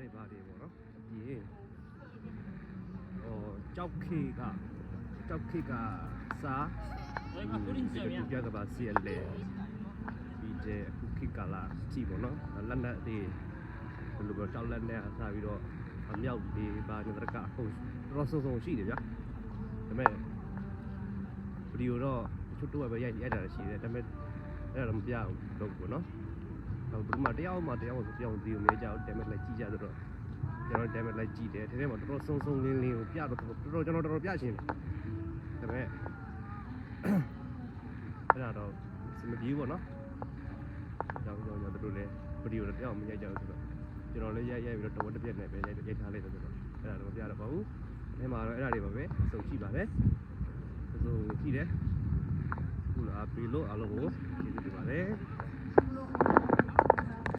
တွေဘာတွေပေါ့နော်အပြင်ဟိုကြောက်ခေကကြောက်ခေကစာဒီပြကပါစီအလေဒီတဲ့အခုခေကလာစီပေါ့နော်လက်လက်တွေဘယ်လိုပြောကြောက်လက်နဲ့အစားပြီးတော့အမြောက်တွေဘာနေတကအဟုတ်တော့စုံစုံရှိတယ်ဗျာဒါပေမဲ့ဗီဒီယိုတော့တချို့တော့ပဲရိုက်ရိုက်တာရှိတယ်ဒါပေမဲ့အဲ့ဒါတော့မပြဘူးတော့ဘူးနော် ဟိုဒီမှာတယောက်မှတယောက်မှပြောင်းဒီကိုမြဲကြအောင်ဒါပေမဲ့လည်းကြည့်ကြဆိုတော့ကျွန်တော်ဒါပေမဲ့လည်းကြည့်တယ်ဒီထဲမှာတော်တော်စုံစုံလင်းလင်းကိုပြတော့တော်တော်ကျွန်တော်တော်တော်ပြရှင်တယ်ဒါပေမဲ့အဲ့ဒါတော့စမပြေဘူးပေါ့နော်။ကြောင်ကြောင်ကြောင်တို့လည်းဗီဒီယိုတော့တောင်မရိုက်ကြဘူးဆိုတော့ကျွန်တော်လည်းရိုက်ရိုက်ပြီးတော့တဝက်တစ်ပြက်နဲ့ပဲရိုက်ရိုက်ထားလိုက်တယ်ဆိုတော့အဲ့ဒါတော့မပြတော့ပါဘူး။အဲမှာတော့အဲ့ဒါတွေပါပဲအစုံကြည့်ပါပဲ။အစုံကြည့်တယ်။ခုလာပြီလို့အားလုံးကိုကျေးဇူးတင်ပါတယ်။